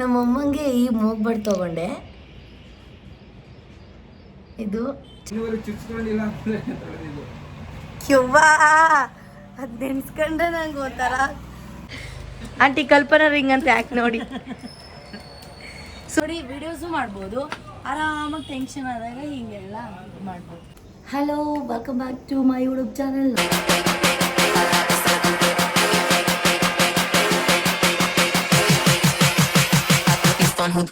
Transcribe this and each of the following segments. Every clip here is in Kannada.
ನಮ್ಮ ಅಮ್ಮಂಗೆ ಈ ಮೂಗ್ಬಡ್ ತಗೊಂಡೆ. ಇದು ಕ್ಯುವ್ವ ಅದ್ ನೆನ್ಸ್ಕೊಂಡ್ರೆ ನಂಗೆ ಒಂಥರ. ಆಂಟಿ ಕಲ್ಪನಾ ರಿಂಗ್ ಅಂತ ಯಾಕೆ ನೋಡಿ? ಸೋರಿ ವಿಡಿಯೋಸು ಮಾಡ್ಬೋದು. ಆರಾಮಾಗಿ ಟೆನ್ಷನ್ ಆದಾಗ ಹಿಂಗೆಲ್ಲ ಮಾಡ್ಬೋದು. Hello welcome back to my YouTube channel ನಾನು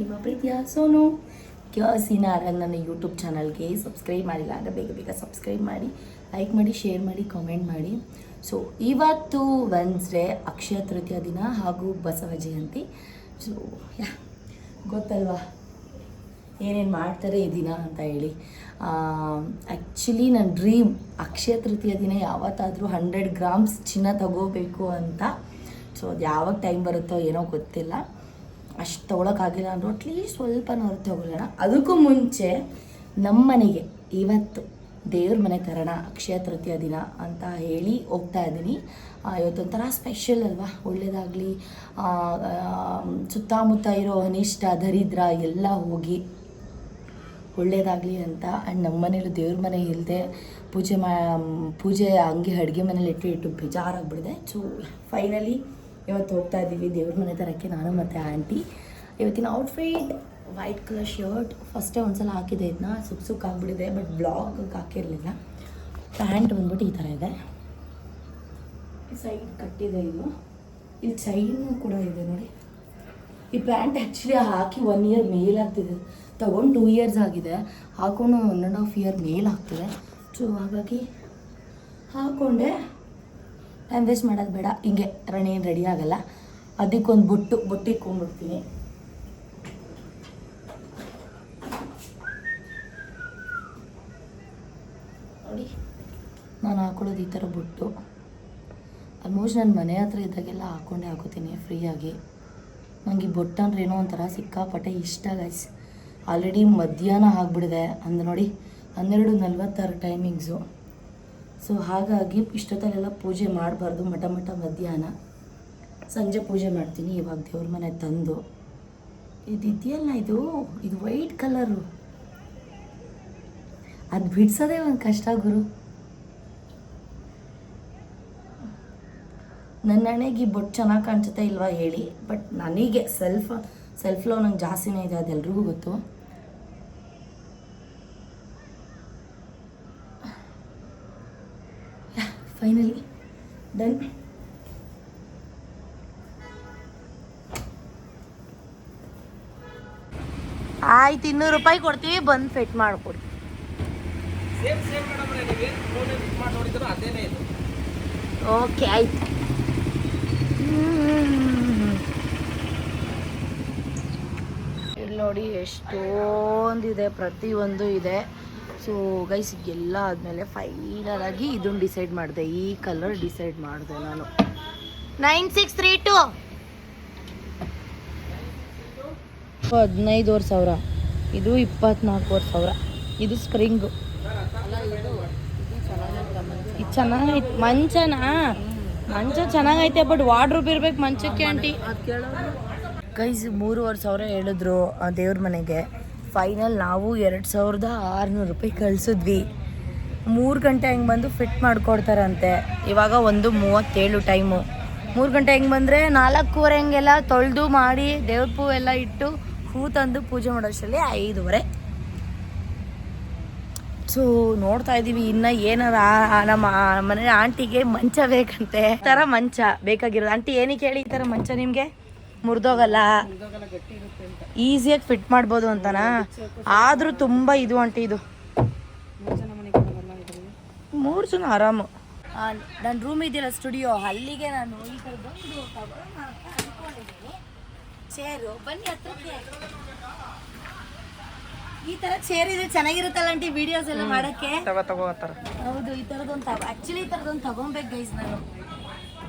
ನಿಮ್ಮ ಪ್ರೀತಿಯ ಸೋನು. ಕ್ಯಾಸಿನ ನನ್ನ ಯೂಟ್ಯೂಬ್ ಚಾನಲ್ಗೆ ಸಬ್ಸ್ಕ್ರೈಬ್ ಮಾಡಿಲ್ಲ ಅಂದರೆ ಬೇಗ ಬೇಗ ಸಬ್ಸ್ಕ್ರೈಬ್ ಮಾಡಿ ಲೈಕ್ ಮಾಡಿ ಶೇರ್ ಮಾಡಿ ಕಾಮೆಂಟ್ ಮಾಡಿ. ಸೊ ಇವತ್ತು ವೆನ್ಸ್ಡೇ ಅಕ್ಷಯ ತೃತೀಯ ದಿನ ಹಾಗೂ ಬಸವ ಜಯಂತಿ. ಸೊ ಯಾ, ಗೊತ್ತಲ್ವಾ? ಏನೇನು ಮಾಡ್ತಾರೆ ಈ ದಿನ ಅಂತ ಹೇಳಿ. ಆ್ಯಕ್ಚುಲಿ ನನ್ನ ಡ್ರೀಮ್ ಅಕ್ಷಯ ತೃತೀಯ ದಿನ ಯಾವತ್ತಾದರೂ ಹಂಡ್ರೆಡ್ ಗ್ರಾಮ್ಸ್ ಚಿನ್ನ ತಗೋಬೇಕು ಅಂತ ಸೊ ಅದು ಯಾವಾಗ ಟೈಮ್ ಬರುತ್ತೋ ಏನೋ ಗೊತ್ತಿಲ್ಲ. ಅಷ್ಟು ತೊಗೊಳಕ್ಕಾಗಿಲ್ಲ ಅಂದರೂ ಅಟ್ಲೀಸ್ಟ್ ಸ್ವಲ್ಪ ಹೊರತು ಹೋಗೋಣ ಅದಕ್ಕೂ ಮುಂಚೆ ನಮ್ಮ ಮನೆಗೆ ಇವತ್ತು ದೇವ್ರ ಮನೆ ತರೋಣ ಅಕ್ಷಯ ತೃತೀಯ ದಿನ ಅಂತ ಹೇಳಿ ಹೋಗ್ತಾ ಇದ್ದೀನಿ. ಇವತ್ತೊಂಥರ ಸ್ಪೆಷಲ್ ಅಲ್ವಾ? ಒಳ್ಳೇದಾಗಲಿ. ಸುತ್ತಮುತ್ತ ಇರೋ ಅನಿಷ್ಟ, ದರಿದ್ರ ಎಲ್ಲ ಹೋಗಿ ಒಳ್ಳೇದಾಗಲಿ ಅಂತ. ಆ್ಯಂಡ್ ನಮ್ಮ ಮನೇಲಿ ದೇವ್ರ ಮನೆ ಇಲ್ಲದೆ ಪೂಜೆ ಮಾ, ಪೂಜೆ ಹಂಗೆ ಅಡುಗೆ ಮನೇಲಿ ಇಟ್ಟು ಇಟ್ಟು ಬೇಜಾರಾಗ್ಬಿಡಿದೆ. ಸೊ ಫೈನಲಿ ಇವತ್ತು ಹೋಗ್ತಾ ಇದ್ದೀವಿ ದೇವ್ರ ಮನೆ ತರಕ್ಕೆ, ನಾನು ಮತ್ತು ಆಂಟಿ. ಇವತ್ತಿನ ಔಟ್ಫಿಟ್ ವೈಟ್ ಕಲರ್ ಶರ್ಟ್ ಫಸ್ಟೇ ಒಂದ್ಸಲ ಹಾಕಿದೆ ಇದನ್ನ ಸುಕ್ ಸುಕ್ ಆಗಿಬಿಟ್ಟಿದೆ ಬಟ್ ಬ್ಲಾಗ್ ಹಾಕಿರಲಿಲ್ಲ. ಪ್ಯಾಂಟ್ ಬಂದ್ಬಿಟ್ಟು ಈ ಥರ ಇದೆ. ಸೈಡ್ ಕಟ್ಟಿದೆ ಇದು. ಇಲ್ಲಿ ಚೈನು ಕೂಡ ಇದೆ ನೋಡಿ. ಈ ಪ್ಯಾಂಟ್ ಆ್ಯಕ್ಚುಲಿ ಹಾಕಿ ಒನ್ ಇಯರ್ ಮೇಲಾಗ್ತಿದೆ ತೊಗೊಂಡು ಟೂ ಇಯರ್ಸ್ ಆಗಿದೆ. ಹಾಕೊಂಡು ಒನ್ ಆ್ಯಂಡ್ ಹಾಫ್ ಇಯರ್ ಮೇಲಾಗ್ತಿದೆ ಸೊ ಹಾಗಾಗಿ ಹಾಕ್ಕೊಂಡೆ ಟೈಮ್ ವೇಸ್ಟ್ ಮಾಡೋದು ಬೇಡ. ಹಿಂಗೆ ರಣಿ ರೆಡಿ ಆಗೋಲ್ಲ. ಅದಕ್ಕೊಂದು ಬುಟ್ಟು, ಬುಟ್ಟಿ ಇಕ್ಕೊಂಡ್ಬಿಡ್ತೀನಿ ನೋಡಿ, ನಾನು ಹಾಕೊಳ್ಳೋದು ಈ ಥರ ಬುಟ್ಟು. ಆಲ್ಮೋಸ್ಟ್ ನನ್ನ ಮನೆ ಹತ್ರ ಇದ್ದಾಗೆಲ್ಲ ಹಾಕ್ಕೊಂಡೇ ಹಾಕೋತೀನಿ ಫ್ರೀಯಾಗಿ. ನನಗೆ ಈ ಬೊಟ್ಟು ಅಂದ್ರೆ ಏನೋ ಒಂಥರ ಸಿಕ್ಕಾಪಟ್ಟೆ ಇಷ್ಟ ಗೈಸ್ ಆಲ್ರೆಡಿ ಮಧ್ಯಾಹ್ನ ಆಗಿಬಿಡಿದೆ. ಅಂದ್ರೆ ನೋಡಿ, ಹನ್ನೆರಡು ನಲ್ವತ್ತಾರು ಟೈಮಿಂಗ್ಸು ಸೊ ಹಾಗಾಗಿ ಇಷ್ಟೊತ್ತಲ್ಲೆಲ್ಲ ಪೂಜೆ ಮಾಡಬಾರ್ದು, ಮಠ ಮಠ ಮಧ್ಯಾಹ್ನ. ಸಂಜೆ ಪೂಜೆ ಮಾಡ್ತೀನಿ, ಇವಾಗ ದೇವ್ರ ಮನೆ ತಂದು. ಇದು ಇದೆಯಲ್ಲ ಇದು? ಇದು ವೈಟ್ ಕಲರು. ಅದು ಬಿಡ್ಸೋದೇ ಒಂದು ಕಷ್ಟ ಗುರು. ನನ್ನ ಹಣೆಗೆ ಬೊಟ್ಟು ಚೆನ್ನಾಗಿ ಕಾಣಿಸುತ್ತೆ ಇಲ್ವಾ ಹೇಳಿ, ಬಟ್ ನನಗೆ ಸೆಲ್ಫ್ ಸೆಲ್ಫ್ ಲವ್ ನಂಗೆ ಜಾಸ್ತಿನೇ ಇದೆ, ಅದೆಲ್ರಿಗೂ ಗೊತ್ತು. ಫೈನಲಿ ಡನ್ ಆಯ್ತು ಇನ್ನೂರು ರೂಪಾಯಿ ಕೊಡ್ತೀವಿ ಬಂದು ಫಿಟ್ ಮಾಡ್ಕೊಡಿ. ಓಕೆ ಆಯ್ತು. ಇಲ್ಲಿ ನೋಡಿ ಎಷ್ಟೊಂದಿದೆ ಪ್ರತಿಯೊಂದು ಇದೆ. ಸೊ ಗೈಸ್ ಎಲ್ಲ ಆದಮೇಲೆ ಫೈನಲ್ ಆಗಿ ಇದನ್ನು ಡಿಸೈಡ್ ಮಾಡಿದೆ. ಈ ಕಲರ್ ಡಿಸೈಡ್ ಮಾಡಿದೆ ನಾನು. ನೈನ್ ಸಿಕ್ಸ್ ತ್ರೀ ಟು ಹದಿನೈದುವರೆ ಸಾವಿರ. ಇದು ಇಪ್ಪತ್ನಾಲ್ಕುವರೆ ಸಾವಿರ. ಇದು ಸ್ಪ್ರಿಂಗು ಇದು ಚೆನ್ನಾಗೈತೆ. ಮಂಚನಾ? ಮಂಚ ಚೆನ್ನಾಗೈತೆ ಬಟ್ ವಾರ್ಡ್ರೂಬ್ ಇರ್ಬೇಕು ಮಂಚಕ್ಕೆ, ಆಂಟಿ. ಗೈಸ್ ಮೂರುವರೆ ಸಾವಿರ ಹೇಳಿದ್ರು ದೇವ್ರ ಮನೆಗೆ. ಫೈನಲ್ ನಾವು ಎರಡು ಸಾವಿರದ ಆರುನೂರು ರೂಪಾಯಿ ಕಳಿಸಿದ್ವಿ. ಮೂರು ಗಂಟೆ ಹೆಂಗೆ ಬಂದು ಫಿಟ್ ಮಾಡಿಕೊಡ್ತಾರಂತೆ. ಇವಾಗ ಒಂದು ಮೂವತ್ತೇಳು ಟೈಮು. ಮೂರು ಗಂಟೆ ಹೆಂಗೆ ಬಂದರೆ ನಾಲ್ಕೂವರೆ ಹಂಗೆಲ್ಲ ತೊಳೆದು ಮಾಡಿ ದೇವ್ರ ಪೂ ಎಲ್ಲ ಇಟ್ಟು ಹೂ ತಂದು ಪೂಜೆ ಮಾಡೋಷ್ಟರಲ್ಲಿ ಐದೂವರೆ. ಸೊ, ನೋಡ್ತಾ ಇದ್ದೀವಿ ಇನ್ನು ಏನಾರ ನಮ್ಮ ಮನೆ ಆಂಟಿಗೆ ಮಂಚ ಬೇಕಂತೆ. ತರ ಮಂಚ ಬೇಕಾಗಿರೋದು. ಆಂಟಿ ಏನಕ್ಕೆ ಹೇಳಿ ಈ ಥರ ಮಂಚ ನಿಮ್ಗೆ? ಮುರಿದೋಗಲ್ಲ. ಈಸಿಯಾಗಿ ಫಿಟ್ ಮಾಡ್ಬೋದು ಅಂತನಾ? ಆದ್ರೂ ತುಂಬಾ ಇದು ಅಂಟಿ ಇದು. ಮೂರು ಜನ ಆರಾಮು. ನನ್ನ ರೂಮ್ ಇದೆಯಲ್ಲ ಸ್ಟುಡಿಯೋ ಅಲ್ಲಿಗೆ ನಾನು ಈ ಚೇರು ಬನ್ನಿ ಹತ್ರಕ್ಕೆ. ಈ ತರ ಚೇರ್ ಇದೆ ಚೆನ್ನಾಗಿರುತ್ತಲ್ಲ ಆಂಟಿ ವಿಡಿಯೋಸ್ ಎಲ್ಲ ಮಾಡಕ್ಕೆ? ತಗೋ ತಗೋತಾರ ಹೌದು ಈ ತರದೊಂದು ಆಕ್ಚುಲಿ ಈ ತರದೊಂದು ತಗೊಬೇಕು ಗೈಸ್ ನಾನು.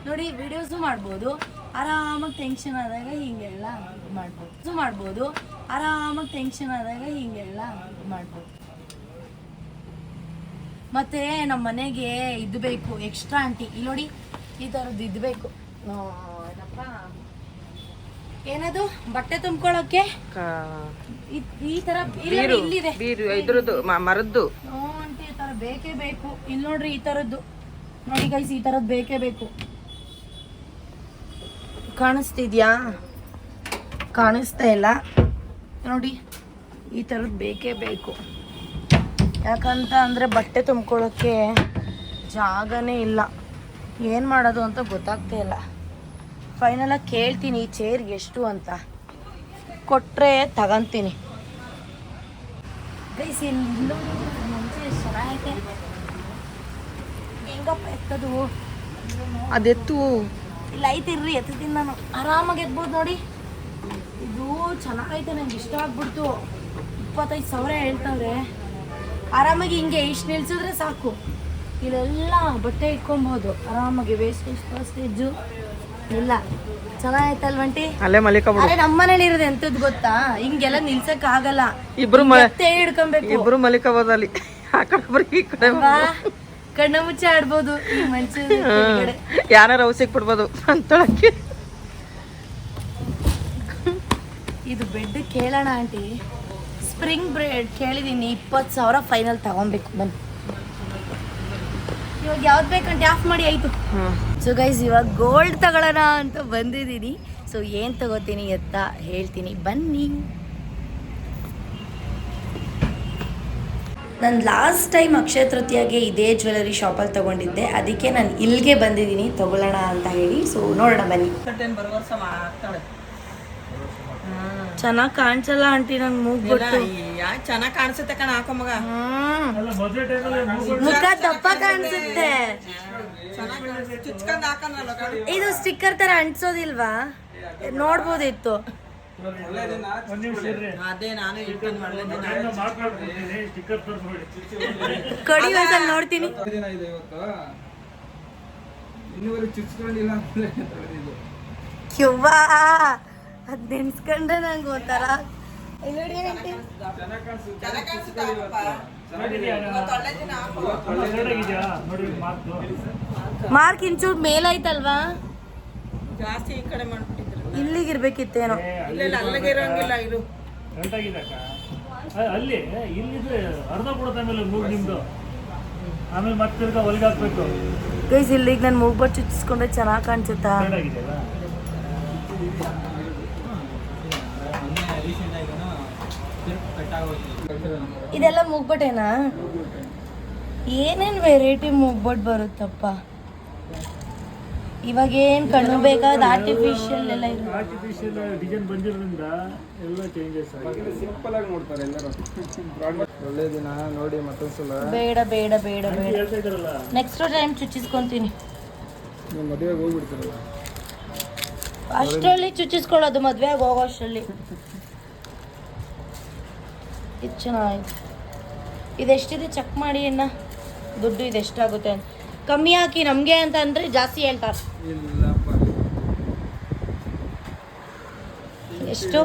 ನೋಡಿ ವಿಡಿಯೋಸು ಮಾಡ್ಬೋದು. ಆರಾಮಾಗಿ ಟೆನ್ಷನ್ ಆದಾಗ ಹಿಂಗೆಲ್ಲ ಮಾಡ್ಬೋದು. ಮಾಡ್ಬೋದು. ಆರಾಮಾಗಿ ಟೆನ್ಷನ್ ಆದಾಗ ಹೀಗೆಲ್ಲ ಮಾಡ್ಬೋದು. ಮತ್ತೆ ನಮ್ಮ ಮನೆಗೆ ಇದು ಬೇಕು ಎಕ್ಸ್ಟ್ರಾ ಆಂಟಿ ಇಲ್ಲಿ ನೋಡಿ ಈ ಥರದ್ದು ಇದು ಬೇಕು. ಏನಪ್ಪ? ಏನದು? ಬಟ್ಟೆ ತುಂಬ್ಕೊಳ್ಳೋಕೆ ಈ ತರ ಇಲ್ಲಿದೆ. ಇದ್ರದ್ದು ಮರದ್ದು. ಹ್ಞೂ ಆಂಟಿ ಈ ತರ ಬೇಕೇ ಬೇಕು. ಇಲ್ಲಿ ನೋಡ್ರಿ ಈ ತರದ್ದು. ನೋಡಿ ಗೈಸ್ ಈ ತರದ್ ಬೇಕೇ ಬೇಕು. ಕಾಣಿಸ್ತಿದ್ಯಾ? ಕಾಣಿಸ್ತಾ ಇಲ್ಲ. ನೋಡಿ ಈ ಥರದ್ದು ಬೇಕೇ ಬೇಕು. ಯಾಕಂತ ಅಂದರೆ ಬಟ್ಟೆ ತುಂಬ್ಕೊಳ್ಳೋಕ್ಕೆ ಜಾಗನೇ ಇಲ್ಲ. ಏನು ಮಾಡೋದು ಅಂತ ಗೊತ್ತಾಗ್ತಾ ಇಲ್ಲ. ಫೈನಲಾಗಿ ಕೇಳ್ತೀನಿ ಈ ಚೇರ್ಗೆ ಎಷ್ಟು ಅಂತ. ಕೊಟ್ಟರೆ ತಗೊಂತೀನಿ. ಗೈಸ್ ಇಲ್ಲಿ ನೋಡಿ ಮುಂಚೆ ಎಷ್ಟು ಚೆನ್ನಾಗೈತೆ ಹೆಂಗಪ್ಪ ಎತ್ತದು. ಅದೆತ್ತು? ಇಲ್ಲ ಐತಿರ್ರಿ ಎತ್ತೀನಿ ನಾನು. ಆರಾಮಾಗಿ ಎತ್ಬೋದು ನೋಡಿ. ಇದು ಚೆನ್ನಾಗೈತೆ ನಂಗೆ ಇಷ್ಟ ಆಗ್ಬಿಡ್ತು. ಇಪ್ಪತ್ತೈದು ಸಾವಿರ ಹೇಳ್ತಾವ್ರೆ. ಆರಾಮಾಗಿ ಹಿಂಗೆ ಇಷ್ಟು ನಿಲ್ಸಿದ್ರೆ ಸಾಕು. ಇಲ್ಲೆಲ್ಲ ಬಟ್ಟೆ ಇಟ್ಕೊಬೋದು. ಆರಾಮಾಗಿ ವೇಸ್ಟೇಜ್ ಫಸ್ಟೇಜು ಇಲ್ಲ. ಚೆನ್ನಾಗಿತ್ತಲ್ವಂಟಿ ಅಲ್ಲೇ ಮಲಿಕಬಿಡು ಅರೆ ನಮ್ಮ ಮನೇಲಿ ಇರೋದು ಎಂತದ್ ಗೊತ್ತಾ? ಹಿಂಗೆಲ್ಲ ನಿಲ್ಸಕ್ ಆಗಲ್ಲ. ಇಬ್ರು ಹಿಡ್ಕೊಬೇಕು. ಇಬ್ರು ಮಲಿಕಬೋದು ಅಲ್ಲಿ. ಆ ಕಡೆ ಬರೀ ಈ ಕಡೆ? ಕಣ್ಣ ಮುಚ್ಚಿ ಆಡ್ಬೋದು ಈ ಮನುಷ್ಯ ಕೆಳಗಡೆ. ಯಾರ ಔಸಿಕ್ ಬಿಡ್ಬೋದು ಅಂತೊಳಕ್ಕೆ. ಇದು ಬೆಡ್ ಕೇಳೋಣ ಆಂಟಿ. ಸ್ಪ್ರಿಂಗ್ ಬ್ರೆಡ್ ಕೇಳಿದೀನಿ ಇಪ್ಪತ್ತು ಸಾವಿರ ಫೈನಲ್ ತಗೊಬೇಕು ಬನ್ನಿ. ಇವಾಗ ಯಾವ್ದು ಬೇಕಂತ ಆಫ್ ಮಾಡಿ ಆಯ್ತು. ಸೊ ಗೈಸ್ ಇವಾಗ ಗೋಲ್ಡ್ ತಗೊಳ್ಳೋಣ ಅಂತ ಬಂದಿದ್ದೀನಿ. ಸೊ ಏನು ತಗೋತೀನಿ ಎತ್ತ ಹೇಳ್ತೀನಿ. ಬನ್ನಿ. ನಾನು ಲಾಸ್ಟ್ ಟೈಮ್ ಅಕ್ಷಯ ತೃತೀಯಾಗೆ ಇದೇ ಜ್ಯುವೆಲರಿ ಶಾಪಲ್ಲಿ ತಗೊಂಡಿದ್ದೆ. ಅದಕ್ಕೆ ನಾನು ಇಲ್ಲಿಗೆ ಬಂದಿದ್ದೀನಿ. ತಗೊಳ್ಳೋಣ ಅಂತ ಹೇಳಿ. ಸೊ ನೋಡೋಣ ಬನ್ನಿ. ಚೆನ್ನಾಗಿ ಕಾಣಿಸಲ್ಲ ಆಂಟಿ ನಂಗೆ ಮೂಗ್ ಚೆನ್ನಾಗಿ ಕಾಣಿಸುತ್ತೆ ಕಣ ಹಾಕೋ ಮಗ. ಮುಖ ದಪ್ಪ ಕಾಣಿಸುತ್ತೆ. ಇದು ಸ್ಟಿಕ್ಕರ್ ತರ ಅಂಟಿಸೋದಿಲ್ವಾ? ನೋಡ್ಬೋದಿತ್ತು. ಅದೇ ನಾನು ಕಡಿ ಒಂದ್ಸಲ ನೋಡ್ತೀನಿ. ದಿನ ಇದೆ ಇವತ್ತು. ಇನ್ನೂವರೆಗೆ ಚುಚ್ಕೊಂಡಿಲ್ಲ ಅದ್ ನೆನ್ಸ್ಕೊಂಡ್ರೆ ನಂಗೆ ಒಂಥರ. ಮಾರ್ಕ್ ಇಂಚು ಮೇಲೈತಲ್ವಾ ಜಾಸ್ತಿ ಈ ಕಡೆ ಮಾಡ್ಬಿಟ್ಟಿದ್ರು ಇಲ್ಲಿಗಿರ್ಬೇಕಿತ್ತೇನೋ? ಇಲ್ಲ ಅಲ್ಲಿಗೆ ಇರೋಂಗಿಲ್ಲ ಇದು. ಗಂಟಾಗಿದ್ದಕ್ಕ? ಅಲ್ಲಿ ಇಲ್ಲಿದ್ರೆ ಅರ್ಧ ಕೊಡುತ್ತೆ ಆಮೇಲೆ ಮೂಗ್ ನಿಮ್ದು. ಆಮೇಲೆ ಮತ್ತೆ ತಿರ್ಗಾ ಹೊಲಿಗೆ ಹಾಕ್ಬೇಕು. ಗೈಸ್ ಇಲ್ಲಿಗೆ ನಾನು ಮೂಗ್ಬಟ್ಟು ಚುಚ್ಚಿಸ್ಕೊಂಡ್ರೆ ಚೆನ್ನಾಗಿ ಕಾಣಿಸುತ್ತಾ? ಇದೆಲ್ಲ ಮೂಗ್ಬಟ್ಟೇನಾ ಏನೇನು ವೆರೈಟಿ ಮೂಗ್ಬಟ್ ಬರುತ್ತಪ್ಪ? ಇವಾಗ ಏನು ಕಣ್ಣು ಬೇಕಾದ ಆರ್ಟಿಫಿಷಿಯಲ್ ಎಲ್ಲ ಇದೆ ಆರ್ಟಿಫಿಷಿಯಲ್ ಡಿಸೈನ್ ಬಂದಿರೋದ್ರಿಂದ ಎಲ್ಲ ಚೇಂಜಸ್ ಆಗಿದೆ. ಸಿಂಪಲ್ ಆಗಿ ನೋಡ್ತಾರೆ ಎಲ್ಲರೂ. ಒಳ್ಳೆ ದಿನ ನೋಡಿ ಮತ್ತೊಂದ್ಸಲ ಬೇಡ ಬೇಡ ಬೇಡ ಬೇಡ. ನೆಕ್ಸ್ಟ್ ಟೈಮ್ ಚುಚ್ಚಿಸ್ಕೊಂತೀನಿ. ನೀವು ಮದುವೆಗೆ ಹೋಗ್ಬಿಡ್ತಾರಲ್ಲ. ಅಷ್ಟರಲ್ಲಿ ಚುಚ್ಚಿಸ್ಕೊಳ್ಳೋದು ಮದುವೆಗೆ ಹೋಗೋ ಅಷ್ಟರಲ್ಲಿ. ಇದು ಚೆನ್ನಾಗಿದೆ ಇದೆಷ್ಟಿದೆ? ಚೆಕ್ ಮಾಡಿ ಅಣ್ಣ. ದುಡ್ಡು ಇದೆಷ್ಟಾಗುತ್ತೆ ಅಂತ. ಕಮ್ಮಿ ಹಾಕಿ ನಮಗೆ ಅಂತ ಅಂದರೆ ಜಾಸ್ತಿ ಹೇಳ್ತಾರೆ. ಇಲ್ಲಪ್ಪ ಎಷ್ಟು?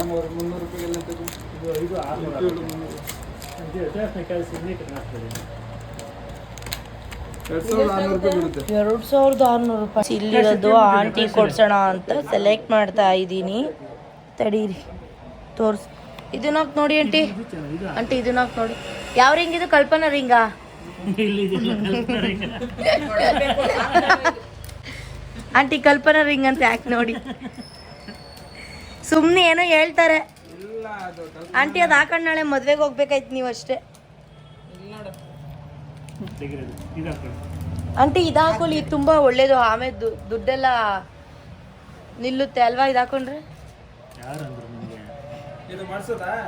ಎರಡು ಸಾವಿರದ ಆರುನೂರು ರೂಪಾಯಿ ಇಲ್ಲಿರೋದು ಆಂಟಿ ಕೊಡ್ಸೋಣ ಅಂತ ಸೆಲೆಕ್ಟ್ ಮಾಡ್ತಾ ಇದ್ದೀನಿ. ತಡೀರಿ. ತೋರ್ಸ್. ಇದನ್ನ ನೋಡಿ ಆಂಟಿ ಆಂಟಿ ಇದನ್ನ ನೋಡಿ. ಯಾವ ರಿಂಗ್ ಇದು? ಕಲ್ಪನಾ ರಿಂಗಾ ಆಂಟಿ ಕಲ್ಪನಾ ರಿಂಗ್ ಅಂತ ಯಾಕೆ ನೋಡಿ? ಸುಮ್ಮನೆ ಏನೋ ಹೇಳ್ತಾರೆ. ಆಂಟಿ ಅದು ಹಾಕೊಂಡು ನಾಳೆ ಮದ್ವೆಗೆ ಹೋಗ್ಬೇಕಾಯ್ತು ನೀವು ಅಷ್ಟೇ. ಆಂಟಿ ಇದು ಹಾಕೊಳ್ಳಿ ತುಂಬ ಒಳ್ಳೇದು. ಆಮೇಲೆ ದುಡ್ಡೆಲ್ಲ ನಿಲ್ಲುತ್ತೆ ಅಲ್ವಾ ಇದು ಹಾಕೊಂಡ್ರೆ ಯಾರು ಅಂದ್ರು ನಿಮಗೆ ಇದು ಮಾಡಿಸೋದಾ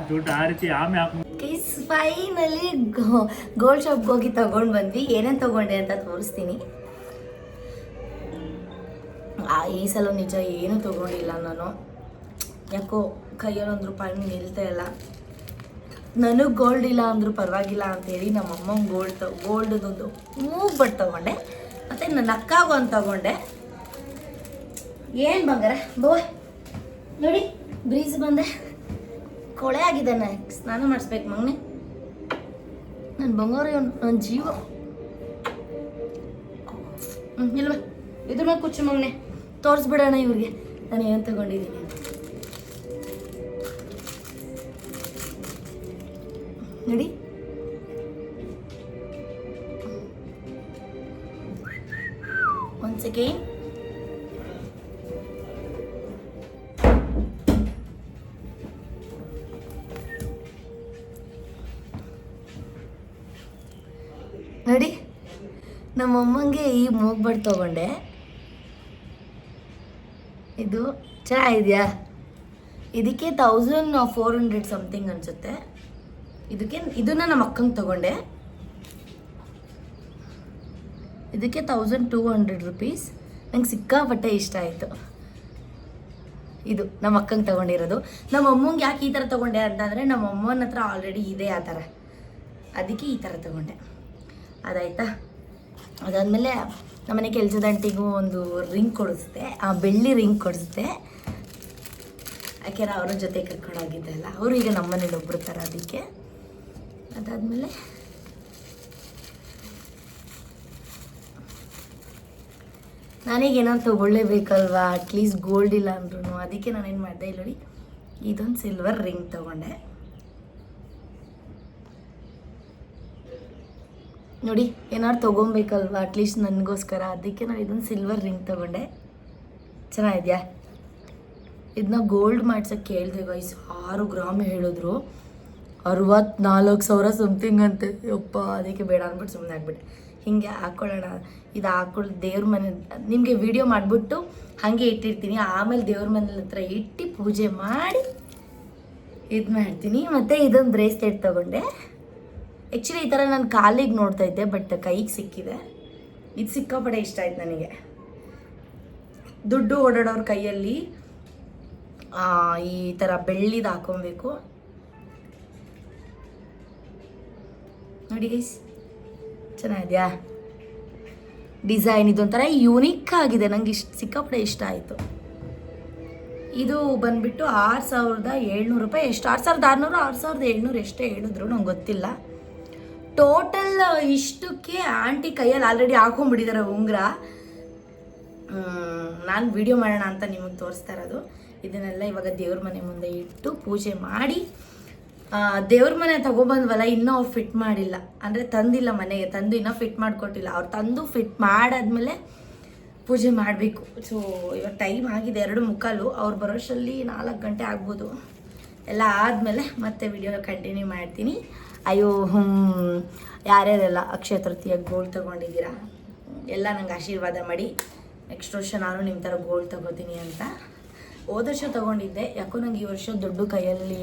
ದುಡ್ಡು ಆ ರೀತಿ ಆಮೆ ಹಾಕ್ ಗೈಸ್ ಫೈನಲಿ ಗೋಲ್ಡ್ ಶಾಪ್ಗೆ ಹೋಗಿ ತಗೊಂಡು ಬಂದ್ವಿ. ಏನೇನ್ ತಗೊಂಡೆ ಅಂತ ತೋರಿಸ್ತೀನಿ. ಆ ಈ ಸಲ ನಿಜ ಏನು ತಗೊಂಡಿಲ್ಲ ನಾನು. ಯಾಕೋ ಕೈಯಲ್ಲಿ ಒಂದು ರೂಪಾಯಿ ನಿಲ್ತಾ ಇಲ್ಲ. ನನಗೆ ಗೋಲ್ಡ್ ಇಲ್ಲ ಅಂದರೂ ಪರವಾಗಿಲ್ಲ ಅಂತೇಳಿ ನಮ್ಮ ಅಮ್ಮಂಗೆ ಗೋಲ್ಡ್ ತ ಗೋಲ್ಡ್ದೊಂದು ಮೂಗ್ ಬಟ್ ತಗೊಂಡೆ. ಮತ್ತು ನನ್ನ ಅಕ್ಕಾಗೂ ಒಂದು ತಗೊಂಡೆ. ಏನು ಬಂಗಾರ? ಬೋಯ್ ನೋಡಿ ಬ್ರೀಸ್ ಬಂದೆ. ಕೊಳೆ ಆಗಿದ್ದಾನೆ ಸ್ನಾನ ಮಾಡಿಸ್ಬೇಕು ಮಗನೇ. ನನ್ನ ಬಂಗಾರ ನನ್ನ ಜೀವ. ಇಲ್ವ? ಇದ್ರ ಮೇಲೆ ಕುಚ್ಚು ಮಗನೆ. ತೋರಿಸ್ಬಿಡೋಣ ಇವ್ರಿಗೆ. ನಾನು ಏನು ತಗೊಂಡಿದ್ದೀನಿ. ನೋಡಿ. ಒಂದು ಸೆಕೆಂಡ್ ನಮ್ಮಮ್ಮಂಗೆ ಈ ಮೂಗ್ಬಡ್ ತಗೊಂಡೆ. ಇದು ಚೆನ್ನಾಗಿದೆಯಾ? ಇದಕ್ಕೆ ತೌಸಂಡ್ ಫೋರ್ ಹಂಡ್ರೆಡ್ ಸಮಥಿಂಗ್ ಅನಿಸುತ್ತೆ. ಇದಕ್ಕೆ, ಇದನ್ನ ನಮ್ಮ ಅಕ್ಕಂಗೆ ತಗೊಂಡೆ. ಇದಕ್ಕೆ ತೌಸಂಡ್ ಟೂ ಹಂಡ್ರೆಡ್ ರುಪೀಸ್ ನಂಗೆ ಸಿಕ್ಕಾಪಟ್ಟೆ ಇಷ್ಟ ಆಯಿತು. ಇದು ನಮ್ಮ ಅಕ್ಕಂಗೆ ತಗೊಂಡಿರೋದು. ನಮ್ಮ ಅಮ್ಮಂಗೆ ಯಾಕೆ ಈ ಥರ ತಗೊಂಡೆ ಅಂತಂದರೆ ನಮ್ಮ ಅಮ್ಮನ ಹತ್ರ ಆಲ್ರೆಡಿ ಇದೆ ಆ ಥರ ಅದಕ್ಕೆ ಈ ಥರ ತಗೊಂಡೆ. ಅದಾಯ್ತಾ? ಅದಾದಮೇಲೆ ನಮ್ಮನೆ ಕೆಲಸದ ಅಂಟಿಗೂ ಒಂದು ರಿಂಗ್ ಕೊಡಿಸ್ದೆ, ಆ ಬೆಳ್ಳಿ ರಿಂಗ್ ಕೊಡಿಸ್ದೆ. ಯಾಕೆಂದ್ರೆ ಅವ್ರ ಜೊತೆ ಕರ್ಕೊಂಡು ಹೋಗಿದ್ದೆ ಅಲ್ಲ ಅವರು ಈಗ ನಮ್ಮನೇಲಿ ಒಬ್ರು ಥರ ಅದಕ್ಕೆ. ಅದಾದಮೇಲೆ ನಾನೀಗ ಏನಂತ ತೊಗೊಳ್ಳೇಬೇಕಲ್ವಾ ಅಟ್ಲೀಸ್ಟ್ ಗೋಲ್ಡ್ ಇಲ್ಲ ಅಂದ್ರೂ ಅದಕ್ಕೆ ನಾನೇನು ಮಾಡಿದೆ ಇಲ್ಲಿ ಇದೊಂದು ಸಿಲ್ವರ್ ರಿಂಗ್ ತಗೊಂಡೆ. ನೋಡಿ, ಏನಾದ್ರು ತೊಗೊಬೇಕಲ್ವಾ? ಅಟ್ಲೀಸ್ಟ್ ನನಗೋಸ್ಕರ. ಅದಕ್ಕೆ ನಾನು ಇದನ್ನು ಸಿಲ್ವರ್ ರಿಂಗ್ ತಗೊಂಡೆ. ಚೆನ್ನಾಗಿದೆಯಾ? ಇದನ್ನ ಗೋಲ್ಡ್ ಮಾಡ್ಸೋಕ್ಕೆ ಕೇಳಿದೆ ವಯಸ್ಸು ಆರು ಗ್ರಾಮ್ ಹೇಳಿದ್ರು. ಅರವತ್ನಾಲ್ಕು ಸಾವಿರ ಸಮಥಿಂಗ್ ಅಂತೆ. ಯಪ್ಪ, ಅದಕ್ಕೆ ಬೇಡ ಅಂದ್ಬಿಟ್ಟು ಸುಮ್ಮನೆ ಆಗ್ಬಿಟ್ಟೆ. ಹೀಗೆ ಹಾಕ್ಕೊಳ್ಳೋಣ ಇದು ಹಾಕೊಳ್ಳಿ, ದೇವ್ರ ಮನೆ ನಿಮಗೆ ವಿಡಿಯೋ ಮಾಡಿಬಿಟ್ಟು ಹಾಗೆ ಇಟ್ಟಿರ್ತೀನಿ. ಆಮೇಲೆ ದೇವ್ರ ಮನೆ ಹತ್ರ ಇಟ್ಟು ಪೂಜೆ ಮಾಡಿ ಇದು ಮಾಡ್ತೀನಿ. ಮತ್ತು ಇದೊಂದು ಬ್ರೇಸ್ಲೆಟ್ ತೊಗೊಂಡೆ. ಆ್ಯಕ್ಚುಲಿ ಈ ಥರ ನಾನು ಕಾಲಿಗೆ ನೋಡ್ತಾ ಇದ್ದೆ ಬಟ್ ಕೈಗೆ ಸಿಕ್ಕಿದೆ. ಇದು ಸಿಕ್ಕಾಪಡೆ ಇಷ್ಟ ಆಯ್ತು ನನಗೆ. ದುಡ್ಡು ಓಡಾಡೋರ ಕೈಯಲ್ಲಿ ಈ ಥರ ಬೆಳ್ಳಿದು ಹಾಕೊಬೇಕು. ನೋಡಿ ಗೈಸ್ ಚೆನ್ನಾಗಿದೆಯಾ? ಡಿಸೈನ್ ಇದೊಂಥರ ಯೂನಿಕ್ ಆಗಿದೆ, ನಂಗೆ ಇಷ್ಟ ಸಿಕ್ಕಾಪಡೆ ಇಷ್ಟ ಆಯಿತು. ಇದು ಬಂದ್ಬಿಟ್ಟು ಆರು ಸಾವಿರದ ಏಳ್ನೂರು ರೂಪಾಯಿ ಎಷ್ಟು? ಆರು ಸಾವಿರದ ಆರುನೂರು, ಆರು ಸಾವಿರದ ಏಳ್ನೂರು ಎಷ್ಟೇ ಹೇಳಿದ್ರು ನಂಗೆ ಗೊತ್ತಿಲ್ಲ. ಟೋಟಲ್ ಇಷ್ಟಕ್ಕೆ ಆಂಟಿ ಕೈಯಲ್ಲಿ ಆಲ್ರೆಡಿ ಹಾಕೊಂಡ್ಬಿಟ್ಟಿದ್ದಾರೆ ಉಂಗುರ. ನಾನು ವಿಡಿಯೋ ಮಾಡೋಣ ಅಂತ ನಿಮಗೆ ತೋರಿಸ್ತಾ ಇರೋದು. ಇದನ್ನೆಲ್ಲ ಇವಾಗ ದೇವ್ರ ಮನೆ ಮುಂದೆ ಇಟ್ಟು ಪೂಜೆ ಮಾಡಿ ದೇವ್ರ ಮನೆ ತಗೊಬಂದ್ವಲ್ಲ, ಇನ್ನೂ ಅವ್ರು ಫಿಟ್ ಮಾಡಿಲ್ಲ. ಅಂದರೆ ತಂದಿಲ್ಲ ಮನೆಗೆ, ತಂದು ಇನ್ನೂ ಫಿಟ್ ಮಾಡಿಕೊಟ್ಟಿಲ್ಲ. ಅವ್ರು ತಂದು ಫಿಟ್ ಮಾಡಾದ್ಮೇಲೆ ಪೂಜೆ ಮಾಡಬೇಕು. ಸೊ ಇವಾಗ ಟೈಮ್ ಆಗಿದೆ ಎರಡು ಮುಕ್ಕಾಲು. ಅವ್ರು ಬರೋಷ್ಟರಲ್ಲಿ ನಾಲ್ಕು ಗಂಟೆ ಆಗ್ಬೋದು. ಎಲ್ಲ ಆದಮೇಲೆ ಮತ್ತೆ ವಿಡಿಯೋ ಕಂಟಿನ್ಯೂ ಮಾಡ್ತೀನಿ. ಅಯ್ಯೋ ಯಾರ್ಯಾರೆಲ್ಲ ಅಕ್ಷಯ ತೃತೀಯ ಗೋಲ್ಡ್ ತೊಗೊಂಡಿದ್ದೀರಾ? ಎಲ್ಲ ನಂಗೆ ಆಶೀರ್ವಾದ ಮಾಡಿ. ನೆಕ್ಸ್ಟ್ ವರ್ಷ ನಾನು ನಿಮ್ಮ ಥರ ಗೋಲ್ಡ್ ತಗೋತೀನಿ ಅಂತ. ಹೋದ ವರ್ಷ ತೊಗೊಂಡಿದ್ದೆ. ಯಾಕೋ ನಂಗೆ ಈ ವರ್ಷ ದುಡ್ಡು ಕೈಯಲ್ಲಿ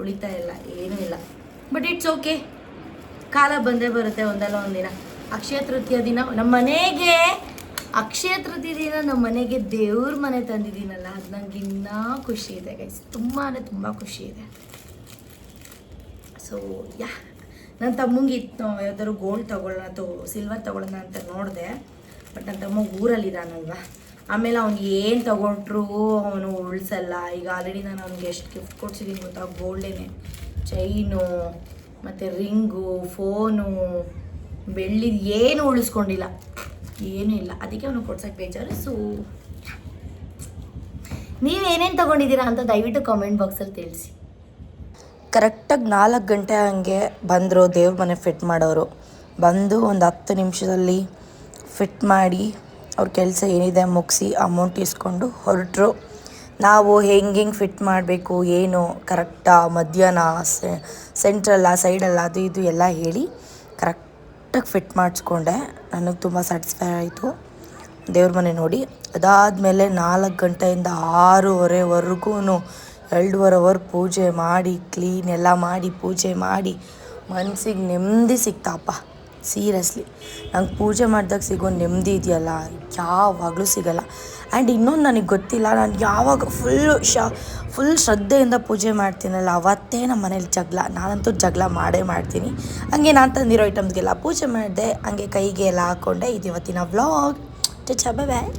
ಉಳಿತಾ ಇಲ್ಲ, ಏನೂ ಇಲ್ಲ. ಬಟ್ ಇಟ್ಸ್ ಓಕೆ ಕಾಲ ಬಂದೇ ಬರುತ್ತೆ ಒಂದಲ್ಲ ಒಂದಿನ. ಅಕ್ಷಯ ತೃತೀಯ ದಿನ ನಮ್ಮ ಮನೆಗೆ, ಅಕ್ಷಯ ತೃತೀಯ ದಿನ ನಮ್ಮ ಮನೆಗೆ ದೇವ್ರ ಮನೆ ತಂದಿದ್ದೀನಲ್ಲ, ಅದು ನಂಗೆ ಇನ್ನೂ ಖುಷಿ ಇದೆ ಗೈಸ್ ತುಂಬಾ ತುಂಬ ಖುಷಿ ಇದೆ. So, yeah. ನನ್ನ ತಮ್ಮಂಗೆ ಇತ್ತು ಯಾವ್ದಾದ್ರು ಗೋಲ್ಡ್ ತೊಗೊಳ್ಳೋಣ ಅಥವಾ ಸಿಲ್ವರ್ ತೊಗೊಳ್ಳೋಣ ಅಂತ ನೋಡಿದೆ. ಬಟ್ ನನ್ನ ತಮ್ಮ ಊರಲ್ಲಿದ್ದಾನಲ್ವ ಆಮೇಲೆ ಅವ್ನು ಏನು ತೊಗೊಂಡ್ರು ಅವನು ಉಳಿಸಲ್ಲ. ಈಗ ಆಲ್ರೆಡಿ ನಾನು ಅವ್ನಿಗೆ ಎಷ್ಟು ಗಿಫ್ಟ್ ಕೊಡ್ಸಿದ್ದೀನಿ ಗೊತ್ತಾ? ಗೋಲ್ಡೇನೆ ಚೈನು ಮತ್ತು ರಿಂಗು ಫೋನು ಬೆಳ್ಳಿ ಏನು ಉಳಿಸ್ಕೊಂಡಿಲ್ಲ. ಏನೂ ಇಲ್ಲ. ಅದಕ್ಕೆ ಅವನು ಕೊಡ್ಸೋಕ್ಕೆ ಬೇಜಾರು ಸೊ ನೀವೇನೇನು ತೊಗೊಂಡಿದ್ದೀರಾ ಅಂತ ದಯವಿಟ್ಟು ಕಾಮೆಂಟ್ ಬಾಕ್ಸಲ್ಲಿ ತಿಳಿಸಿ. ಕರೆಕ್ಟಾಗಿ ನಾಲ್ಕು ಗಂಟೆ ಹಂಗೆ ಬಂದರು, ದೇವ್ರ ಮನೆ ಫಿಟ್ ಮಾಡೋರು. ಬಂದು ಒಂದು ಹತ್ತು ನಿಮಿಷದಲ್ಲಿ ಫಿಟ್ ಮಾಡಿ ಅವ್ರ ಕೆಲಸ ಏನಿದೆ ಮುಗಿಸಿ ಅಮೌಂಟ್ ಇಸ್ಕೊಂಡು ಹೊರಟರು. ನಾವು ಹೆಂಗೆ ಫಿಟ್ ಮಾಡಬೇಕು, ಏನು ಕರೆಕ್ಟಾ ಮಧ್ಯಾಹ್ನ ಸೆಂಟ್ರಲ್ಲ ಸೈಡಲ್ಲ ಅದು ಇದು ಎಲ್ಲ ಹೇಳಿ ಕರೆಕ್ಟಾಗಿ ಫಿಟ್ ಮಾಡಿಸ್ಕೊಂಡೆ. ನನಗೆ ತುಂಬ ಸ್ಯಾಟಿಸ್ಫೈ ಆಯಿತು. ದೇವ್ರ ಮನೆ ನೋಡಿ ಅದಾದಮೇಲೆ ನಾಲ್ಕು ಗಂಟೆಯಿಂದ ಆರೂವರೆವರೆಗೂ ಎರಡೂವರೆ ಅವರ್ ಪೂಜೆ ಮಾಡಿ ಕ್ಲೀನ್ ಎಲ್ಲ ಮಾಡಿ, ಪೂಜೆ ಮಾಡಿ, ಮನ್ಸಿಗೆ ನೆಮ್ಮದಿ ಸಿಗ್ತಾಪ್ಪ ಸೀರಿಯಸ್ಲಿ ನಂಗೆ ಪೂಜೆ ಮಾಡಿದಾಗ ಸಿಗೋ ನೆಮ್ಮದಿ ಇದೆಯಲ್ಲ, ಯಾವಾಗಲೂ ಸಿಗಲ್ಲ. ಆ್ಯಂಡ್ ಇನ್ನೊಂದು ನನಗೆ ಗೊತ್ತಿಲ್ಲ, ನಾನು ಯಾವಾಗ ಫುಲ್ಲು ಶ ಫುಲ್ ಶ್ರದ್ಧೆಯಿಂದ ಪೂಜೆ ಮಾಡ್ತೀನಲ್ಲ, ಅವತ್ತೇ ನಮ್ಮ ಮನೇಲಿ ಜಗಳ, ನಾನಂತೂ ಜಗಳ ಮಾಡೇ ಮಾಡ್ತೀನಿ. ಹಂಗೆ ನಾನು ತಂದಿರೋ ಐಟಮ್ಸ್ಗೆಲ್ಲ ಪೂಜೆ ಮಾಡಿದೆ, ಹಂಗೆ ಕೈಗೆ ಎಲ್ಲ ಹಾಕ್ಕೊಂಡೆ ಇದು ಇವತ್ತಿನ ವ್ಲಾಗ್ ಬಾಯ್